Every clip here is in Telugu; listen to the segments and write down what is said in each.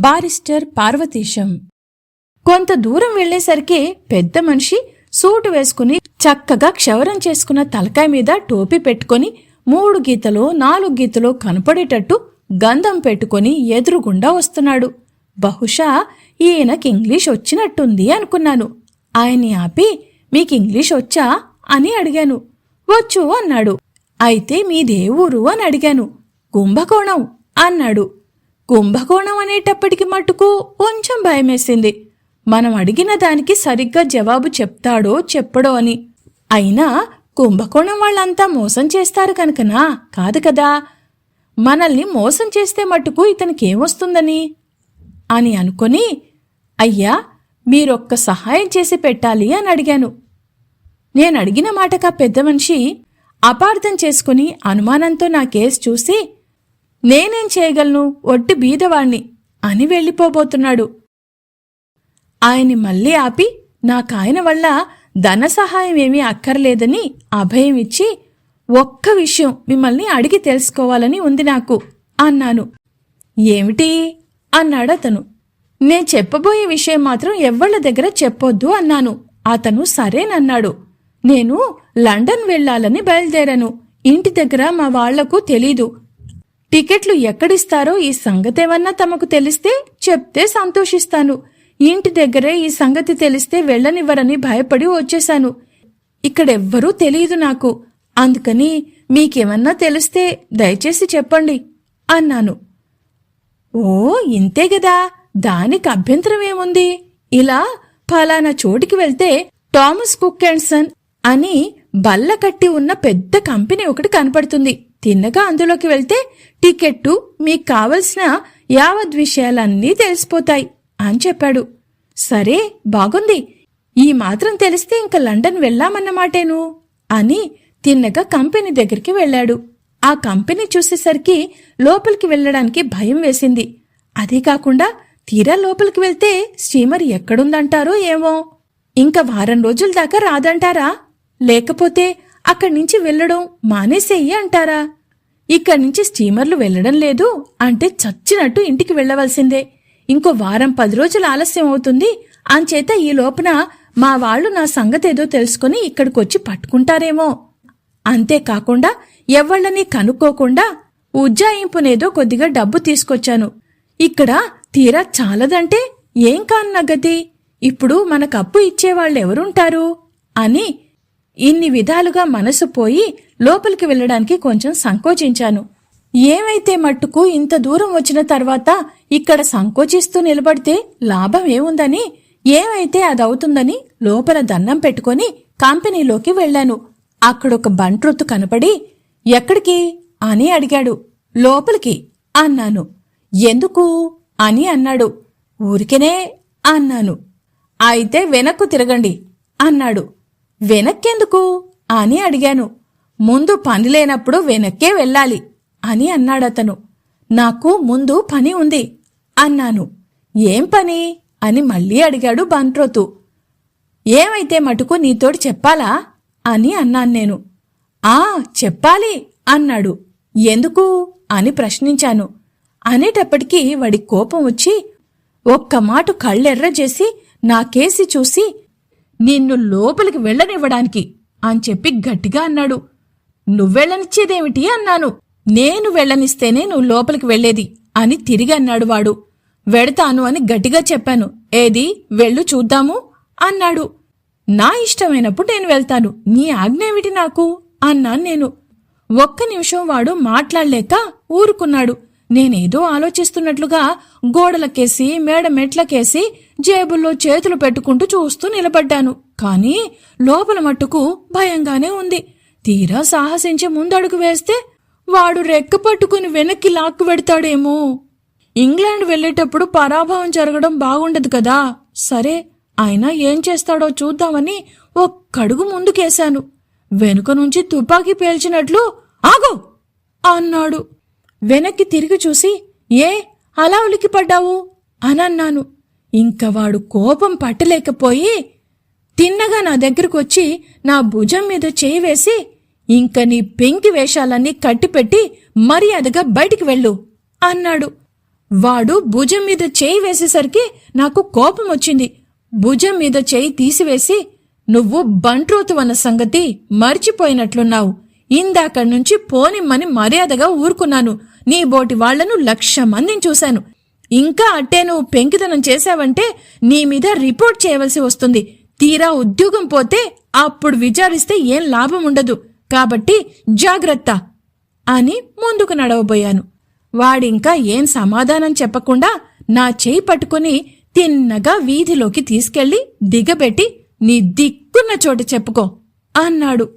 బారిస్టర్ పార్వతీశం. కొంత దూరం వెళ్ళేసరికి పెద్ద మనిషి సూటు వేసుకుని చక్కగా క్షవరం చేసుకున్న తలకాయ మీద టోపీ పెట్టుకొని మూడు గీతలో నాలుగు గీతలో కనపడేటట్టు గంధం పెట్టుకొని ఎదురుగుండా వస్తున్నాడు. బహుశా ఈయనకి ఇంగ్లీష్ వచ్చినట్టుంది అనుకున్నాను. ఆయన్ని ఆపి మీకు ఇంగ్లీష్ వచ్చా? అని అడిగాను. వచ్చు అన్నాడు. అయితే మీదే ఊరు అని అడిగాను. కుంభకోణం అన్నాడు. కుంభకోణం అనేటప్పటికి మట్టుకు కొంచెం భయమేసింది. మనం అడిగిన దానికి సరిగ్గా జవాబు చెప్తాడో చెప్పడో అని. అయినా కుంభకోణం వాళ్ళంతా మోసం చేస్తారు కనుకనా? కాదు కదా. మనల్ని మోసం చేస్తే మట్టుకు ఇతనికేమొస్తుందని? అని అనుకొని అయ్యా మీరొక్క సహాయం చేసి పెట్టాలి అని అడిగాను. నేను అడిగిన మాటకా పెద్ద మనిషి అపార్థం చేసుకుని అనుమానంతో నా కేసు చూసి నేనేం చేయగలను? ఒట్టి బీదవాణ్ణి. అని వెళ్ళిపోబోతున్నాడు. ఆయన్ని మళ్ళీ ఆపి నాకాయన వల్ల ధన సహాయం ఏమీ అక్కర్లేదని అభయం ఇచ్చి ఒక్క విషయం మిమ్మల్ని అడిగి తెలుసుకోవాలని ఉంది నాకు అన్నాను. ఏమిటి? అన్నాడు అతను. నేను చెప్పబోయే విషయం మాత్రం ఎవ్వళ్ళ దగ్గర చెప్పొద్దు అన్నాను. అతను సరేనన్నాడు. నేను లండన్ వెళ్ళాలని బయలుదేరాను. ఇంటి దగ్గర మా వాళ్ళకు తెలీదు. టికెట్లు ఎక్కడిస్తారో ఈ సంగతేమన్నా తమకు తెలిస్తే చెప్తే సంతోషిస్తాను. ఇంటి దగ్గరే ఈ సంగతి తెలిస్తే వెళ్ళనివ్వరని భయపడి వచ్చేశాను. ఇక్కడెవ్వరూ తెలియదు నాకు. అందుకని మీకేమన్నా తెలిస్తే దయచేసి చెప్పండి అన్నాను. ఓ ఇంతే గదా. దానికి అభ్యంతరం ఏముంది? ఇలా ఫలానా చోటికి వెళ్తే థామస్ కుక్ అండ్ సన్ అని బల్ల కట్టి ఉన్న పెద్ద కంపెనీ ఒకటి కనపడుతుంది. తిన్నగా అందులోకి వెళ్తే టికెట్టు మీకు కావలసిన యావద్ విషయాలన్నీ తెలిసిపోతాయి అని చెప్పాడు. సరే బాగుంది. ఈ మాత్రం తెలిస్తే ఇంక లండన్ వెళ్ళామన్నమాటేను అని తిన్నగా కంపెనీ దగ్గరికి వెళ్ళాడు. ఆ కంపెనీ చూసేసరికి లోపలికి వెళ్ళడానికి భయం వేసింది. అదే కాకుండా తీరా లోపలికి వెళ్తే స్టీమర్ ఎక్కడుందంటారో ఏమో. ఇంకా వారం రోజుల దాకా రాదంటారా? లేకపోతే అక్కడి నుంచి వెళ్ళడం మానేసేయి అంటారా? ఇక్కడి నుంచి స్టీమర్లు వెళ్ళడం లేదు అంటే చచ్చినట్టు ఇంటికి వెళ్ళవలసిందే. ఇంకో వారం పది రోజులు ఆలస్యం అవుతుంది. అంచేత ఈ లోపన మా వాళ్ళు నా సంగతేదో తెలుసుకుని ఇక్కడికొచ్చి పట్టుకుంటారేమో. అంతేకాకుండా ఎవ్వళ్ళని కనుక్కోకుండా ఉజ్జాయింపునేదో కొద్దిగా డబ్బు తీసుకొచ్చాను. ఇక్కడ తీరా చాలదంటే ఏం కాన్నగతి? ఇప్పుడు మనకప్పు ఇచ్చేవాళ్ళెవరుంటారు? అని ఇన్ని విధాలుగా మనసు పోయి లోపలికి వెళ్ళడానికి కొంచెం సంకోచించాను. ఏమైతే మట్టుకు ఇంత దూరం వచ్చిన తర్వాత ఇక్కడ సంకోచిస్తూ నిలబడితే లాభం ఏముందని ఏమైతే అదవుతుందని లోపల దన్నం పెట్టుకొని కంపెనీలోకి వెళ్ళాను. అక్కడొక బంట్రొత్తు కనపడి ఎక్కడికి? అని అడిగాడు. లోపలికి అన్నాను. ఎందుకు? అని అన్నాడు. ఊరికెనే అన్నాను. అయితే వెనక్కు తిరగండి అన్నాడు. వెనక్కెందుకు? అని అడిగాను. ముందు పని లేనప్పుడు వెనక్కే వెళ్ళాలి అని అన్నాడతను. నాకు ముందు పని ఉంది అన్నాను. ఏం పని? అని మళ్ళీ అడిగాడు బంట్రోతు ఏమైతే మటుకు నీతోటి చెప్పాలా? అని అన్నాను నేను. ఆ చెప్పాలి అన్నాడు. ఎందుకు? అని ప్రశ్నించాను. అనేటప్పటికీ వాడి కోపం వచ్చి ఒక్క మాట కళ్ళెర్ర చేసి నాకేసి చూసి నిన్ను లోపలికి వెళ్ళనివ్వడానికి అని చెప్పి గట్టిగా అన్నాడు. నువ్వెళ్ళనిచ్చేదేమిటి అన్నాను. నేను వెళ్ళనిస్తేనే నువ్వు లోపలికి వెళ్ళేది అని తిరిగి అన్నాడు వాడు. వెడతాను అని గట్టిగా చెప్పాను. ఏది? వెళ్ళు చూద్దాము అన్నాడు. నా ఇష్టమైనప్పుడు నేను వెళ్తాను. నీ ఆజ్ఞేమిటి నాకు? అన్నాను నేను. ఒక్క నిమిషం వాడు మాట్లాడలేక ఊరుకున్నాడు. నేనేదో ఆలోచిస్తున్నట్లుగా గోడలకేసి మేడ మెట్లకేసి జేబుల్లో చేతులు పెట్టుకుంటూ చూస్తూ నిలబడ్డాను. కానీ లోపల మట్టుకు భయంగానే ఉంది. తీరా సాహసించి ముందడుగు వేస్తే వాడు రెక్క పట్టుకుని వెనక్కి లాక్కు పెడతాడేమో. ఇంగ్లాండ్ వెళ్ళేటప్పుడు పరాభవం జరగడం బాగుండదు కదా. సరే ఆయన ఏం చేస్తాడో చూద్దామని ఒక్కడుగు ముందుకేశాను. వెనుక నుంచి తుపాకీ పేల్చినట్లు ఆగు! అన్నాడు. వెనక్కి తిరిగి చూసి ఏ అలా ఉలికిపడ్డావు? అనన్నాను. ఇంక వాడు కోపం పట్టలేకపోయి తిన్నగా నా దగ్గరకొచ్చి నా భుజం మీద చేయి వేసి ఇంక నీ పెంకి వేషాలన్నీ కట్టిపెట్టి మర్యాదగా బయటికి వెళ్ళు అన్నాడు. వాడు భుజం మీద చేయి వేసేసరికి నాకు కోపం వచ్చింది. భుజం మీద చేయి తీసివేసి నువ్వు బంట్రోతు అన్న సంగతి మర్చిపోయినట్లున్నావు. ఇందాక నుంచి పోనిమ్మని మర్యాదగా ఊరుకున్నాను. నీ బోటి వాళ్ళను లక్ష మందిని చూశాను. ఇంకా అట్టే నువ్వు పెంకితనం చేశావంటే నీ మీద రిపోర్ట్ చేయవలసి వస్తుంది. తీరా ఉద్యోగం పోతే అప్పుడు విచారిస్తే ఏం లాభం ఉండదు. కాబట్టి జాగ్రత్త అని ముందుకు నడవబోయాను. వాడింకా ఏం సమాధానం చెప్పకుండా నా చేయి పట్టుకుని తిన్నగా వీధిలోకి తీసుకెళ్ళి దిగబెట్టి నీ దిక్కున్న చోట చెప్పుకో అన్నాడు.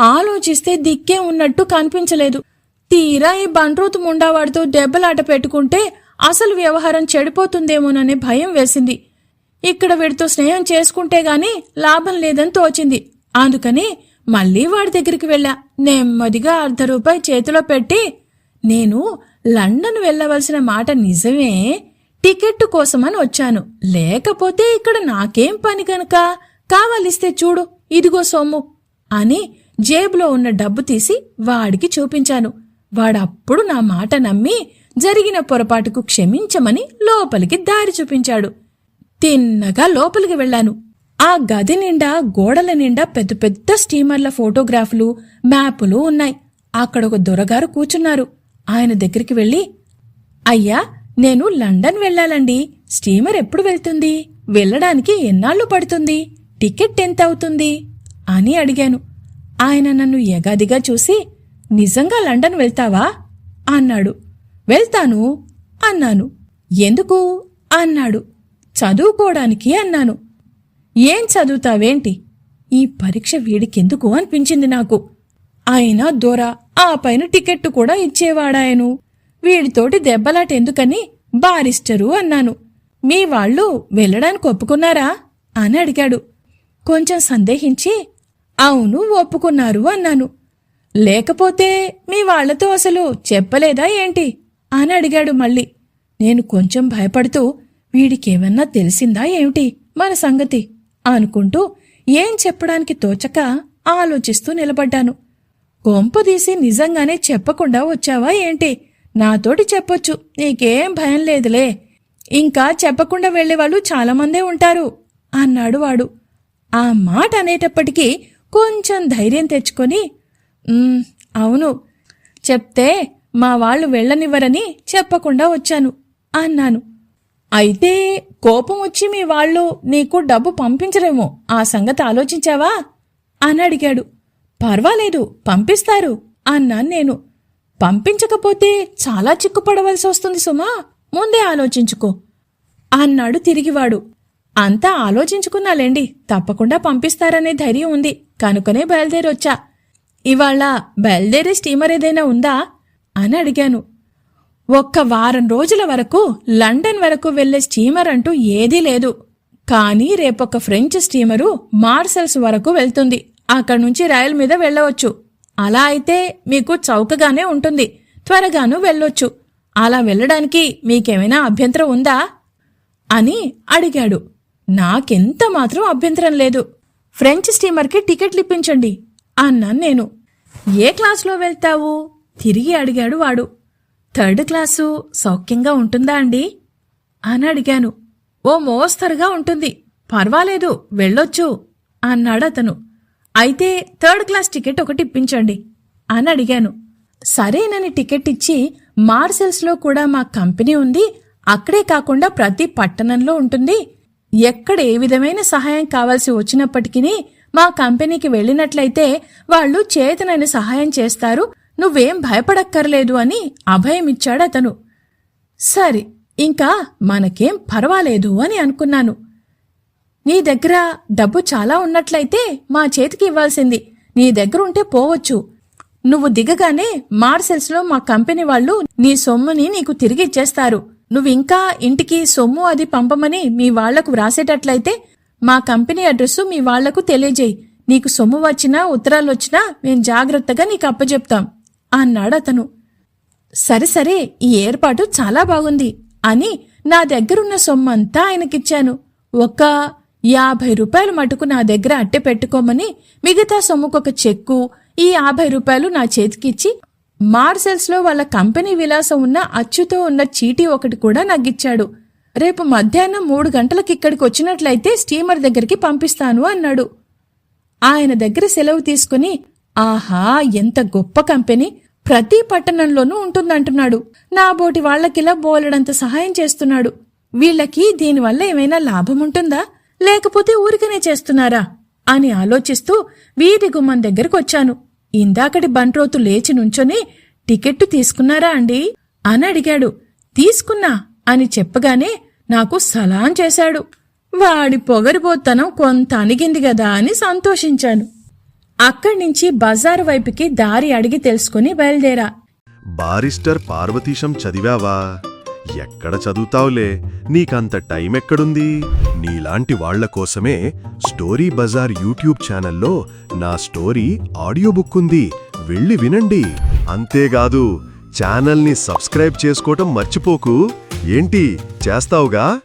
ఆలోచిస్తే దిక్కే ఉన్నట్టు కనిపించలేదు. తీరా ఈ బండ్రోతు ముండావాడితో దెబ్బలాట పెట్టుకుంటే అసలు వ్యవహారం చెడిపోతుందేమోననే భయం వేసింది. ఇక్కడ వీడితో స్నేహం చేసుకుంటే గాని లాభం లేదని తోచింది. అందుకని మళ్ళీ వాడి దగ్గరికి వెళ్ళా. నెమ్మదిగా అర్ధ రూపాయి చేతిలో పెట్టి నేను లండన్ వెళ్ళవలసిన మాట నిజమే టికెట్టు కోసమని వచ్చాను. లేకపోతే ఇక్కడ నాకేం పని కనుక కావాలిస్తే చూడు ఇదిగో సొమ్ము అని జేబులో ఉన్న డబ్బు తీసి వాడికి చూపించాను. వాడప్పుడు నా మాట నమ్మి జరిగిన పొరపాటుకు క్షమించమని లోపలికి దారి చూపించాడు. తిన్నగా లోపలికి వెళ్ళాను. ఆ గది నిండా గోడల నిండా పెద్ద పెద్ద స్టీమర్ల ఫోటోగ్రాఫ్లు మ్యాపులు ఉన్నాయి. అక్కడ ఒక దొరగారు కూచున్నారు ఆయన దగ్గరికి వెళ్ళి అయ్యా నేను లండన్ వెళ్ళాలండి. స్టీమర్ ఎప్పుడు వెళ్తుంది? వెళ్ళడానికి ఎన్నాళ్ళు పడుతుంది? టికెట్ ఎంత అవుతుంది అని అడిగాను. ఆయన నన్ను ఎగాదిగా చూసి నిజంగా లండన్ వెళ్తావా? అన్నాడు. వెళ్తాను అన్నాను. ఎందుకు? అన్నాడు. చదువుకోవడానికి అన్నాను. ఏం చదువుతావేంటి? ఈ పరీక్ష వీడికెందుకు అనిపించింది నాకు? అయినా దొర ఆ పైన టికెట్టు కూడా ఇచ్చేవాడాయను. వీడితోటి దెబ్బలాట ఎందుకని బారిస్టరు అన్నాను. మీ వాళ్ళు వెళ్ళడానికి ఒప్పుకున్నారా? అని అడిగాడు. కొంచెం సందేహించి అవును ఒప్పుకున్నారు అన్నాను. లేకపోతే మీ వాళ్ళతో అసలు చెప్పలేదా ఏంటి? అని అడిగాడు మళ్ళీ. నేను కొంచెం భయపడుతూ వీడికేమన్నా తెలిసిందా ఏమిటి? మన సంగతి అనుకుంటూ ఏం చెప్పడానికి తోచక ఆలోచిస్తూ నిలబడ్డాను. కొంపదీసి నిజంగానే చెప్పకుండా వచ్చావా ఏంటి? నాతోటి చెప్పొచ్చు నీకేం భయం లేదులే. ఇంకా చెప్పకుండా వెళ్ళేవాళ్ళు చాలామందే ఉంటారు అన్నాడు వాడు. ఆ మాట అనేటప్పటికీ కొంచెం ధైర్యం తెచ్చుకొని అవును. చెప్తే మా వాళ్ళు వెళ్ళనివ్వరని చెప్పకుండా వచ్చాను అన్నాను. అయితే కోపం వచ్చి మీ వాళ్ళు నీకు డబ్బు పంపించరేమో ఆ సంగతి ఆలోచించావా? అని అడిగాడు. పర్వాలేదు పంపిస్తారు అన్నాను నేను. పంపించకపోతే చాలా చిక్కుపడవలసి వస్తుంది సుమా ముందే ఆలోచించుకో అన్నాడు తిరిగివాడు. అంతా ఆలోచించుకున్నాలేండి తప్పకుండా పంపిస్తారనే ధైర్యం ఉంది కనుకనే బయలుదేరొచ్చా? ఇవాళ బయలుదేరే స్టీమర్ ఏదైనా ఉందా? అని అడిగాను. ఒక్క వారం రోజుల వరకు లండన్ వరకు వెళ్ళే స్టీమర్ అంటూ ఏదీ లేదు. కానీ రేపొక ఫ్రెంచ్ స్టీమరు మార్సెల్స్ వరకు వెళ్తుంది. అక్కడి నుంచి రైలు మీద వెళ్ళవచ్చు. అలా అయితే మీకు చౌకగానే ఉంటుంది. త్వరగాను వెళ్ళొచ్చు. అలా వెళ్ళడానికి మీకేమైనా అభ్యంతరం ఉందా? అని అడిగాడు. నాకెంత మాత్రం అభ్యంతరం లేదు. ఫ్రెంచ్ స్టీమర్కి టికెట్లు ఇప్పించండి అన్నాను నేను. ఏ క్లాసులో వెళ్తావు? తిరిగి అడిగాడు వాడు. థర్డ్ క్లాసు సౌఖ్యంగా ఉంటుందా అండి? అని అడిగాను. ఓ మోస్తరుగా ఉంటుంది. పర్వాలేదు వెళ్ళొచ్చు అన్నాడు అతను. అయితే థర్డ్ క్లాస్ టికెట్ ఒకటి ఇప్పించండి అని అడిగాను. సరేనని టికెట్ ఇచ్చి మార్సెల్స్లో కూడా మా కంపెనీ ఉంది. అక్కడే కాకుండా ప్రతి పట్టణంలో ఉంటుంది. ఎక్కడ ఏ విధమైన సహాయం కావాల్సి వచ్చినప్పటికీ మా కంపెనీకి వెళ్ళినట్లయితే వాళ్ళు చేతనైన సహాయం చేస్తారు. నువ్వేం భయపడక్కర్లేదు అని అభయం ఇచ్చాడు అతను. సరే ఇంకా మనకేం పర్వాలేదు అని అనుకున్నాను. నీ దగ్గర డబ్బు చాలా ఉన్నట్లయితే మా చేతికి ఇవ్వాల్సింది. నీ దగ్గర ఉంటే పోవచ్చు. నువ్వు దిగగానే మార్సెల్స్లో మా కంపెనీ వాళ్ళు నీ సొమ్ముని నీకు తిరిగి ఇచ్చేస్తారు నువ్వు ఇంకా ఇంటికి సొమ్ము అది పంపమని మీ వాళ్ళకు వ్రాసేటట్లయితే మా కంపెనీ అడ్రస్సు మీ వాళ్ళకు తెలియజేయి. నీకు సొమ్ము వచ్చినా ఉత్తరాలు వచ్చినా మేం జాగ్రత్తగా నీకు అప్పజెప్తాం అన్నాడు అతను. సరే సరే ఈ ఏర్పాటు చాలా బాగుంది అని నా దగ్గరున్న సొమ్మంతా ఆయనకిచ్చాను. ఒక యాభై రూపాయలు మటుకు నా దగ్గర అట్టె పెట్టుకోమని మిగతా సొమ్ముకొక చెక్కు ఈ యాభై రూపాయలు నా చేతికిచ్చి మార్సెల్స్లో వాళ్ళ కంపెనీ విలాసం ఉన్న అచ్చుతో ఉన్న చీటీ ఒకటి కూడా నాకిచ్చాడు. రేపు మధ్యాహ్నం మూడు గంటలకు ఇక్కడికి వచ్చినట్లయితే స్టీమర్ దగ్గరికి పంపిస్తాను అన్నాడు. ఆయన దగ్గర సెలవు తీసుకుని ఆహా ఎంత గొప్ప కంపెనీ. ప్రతి పట్టణంలోనూ ఉంటుందంటున్నాడు. నా బోటి బోలెడంత సహాయం చేస్తున్నాడు. వీళ్ళకి దీనివల్ల ఏమైనా లాభం ఉంటుందా లేకపోతే ఊరికనే చేస్తున్నారా? అని ఆలోచిస్తూ వీధి గుమ్మం దగ్గరకొచ్చాను ఇందాకటి బంట్రోతు లేచి నుంచొని టికెట్టు తీసుకున్నారా అండి? అని అడిగాడు. తీసుకున్నా. అని చెప్పగానే నాకు సలాం చేశాడు. వాడి పొగరిపోతనం కొంత అణిగింది గదా అని సంతోషించాను. అక్కడి నుంచి బజారు వైపుకి దారి అడిగి తెలుసుకుని బయలుదేరా. బారిస్టర్ పార్వతీశం చదివావా? ఎక్కడ చదువుతావులే? నీకంత టైం ఎక్కడుంది? నీలాంటి వాళ్ళ కోసమే స్టోరీ బజార్ యూట్యూబ్ ఛానల్లో నా స్టోరీ ఆడియో బుక్ ఉంది. వెళ్ళి వినండి. అంతేకాదు ఛానల్ని సబ్స్క్రైబ్ చేసుకోవటం మర్చిపోకు. ఏంటి చేస్తావుగా?